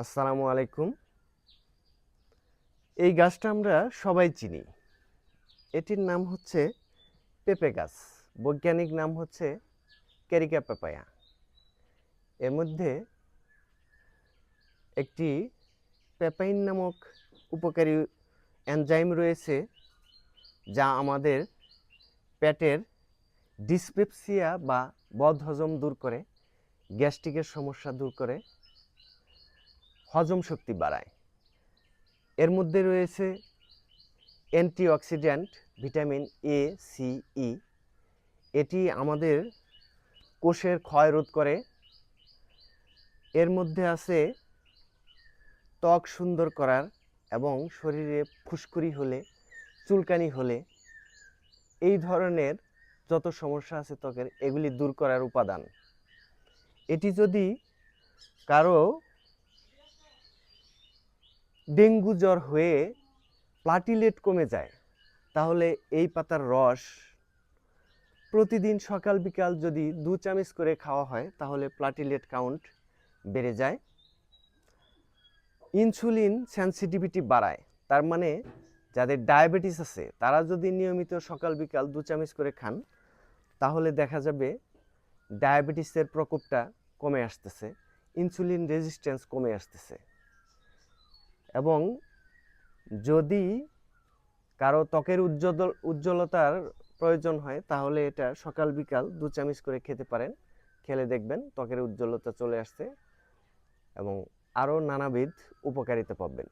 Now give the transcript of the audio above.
আসসালামু আলাইকুম। এই গাছটা আমরা সবাই চিনি। এটির নাম হচ্ছে পেঁপে গাছ। বৈজ্ঞানিক নাম হচ্ছে ক্যারিকা পেপায়া। এর মধ্যে একটি পেপাইন নামক উপকারী এনজাইম রয়েছে, যা আমাদের পেটের ডিসপেপসিয়া বা বদহজম দূর করে, গ্যাস্ট্রিকের সমস্যা দূর করে হজম শক্তি বাড়ায়। এর মধ্যে রয়েছে antioxidant vitamin A C E এটি আমাদের কোষের ক্ষয় রোধ করে। এর মধ্যে আছে ত্বক সুন্দর করার এবং শরীরে ফুসকুড়ি হলে, চুলকানি হলে। এই ধরনের যত সমস্যা আছে ত্বকের, এগুলি দূর করার উপাদান। এটি যদি কারও ডেঙ্গু জ্বর হয়ে প্লাটিলেট কমে যায়, তাহলে এই পাতার রস প্রতিদিন সকাল বিকাল যদি দু চামচ করে খাওয়া হয়, তাহলে প্লাটিলেট কাউন্ট বেড়ে যায়। ইনসুলিন সেন্সিটিভিটি বাড়ায়, তার মানে যাদের ডায়াবেটিস আছে, তারা যদি নিয়মিত সকাল বিকাল দু চামচ করে খান, তাহলে দেখা যাবে ডায়াবেটিসের প্রকোপটা কমে আসতেছে, ইনসুলিন রেজিস্ট্যান্স কমে আসতেছে। এবং যদি কারও ত্বকের উজ্জ্বল, উজ্জ্বলতার প্রয়োজন হয়, তাহলে এটা সকাল, বিকাল দু চামচ করে খেতে পারেন। খেলে দেখবেন ত্বকের উজ্জ্বলতা চলে আসছে এবং আরও নানাবিধ উপকারিতা পাবেন।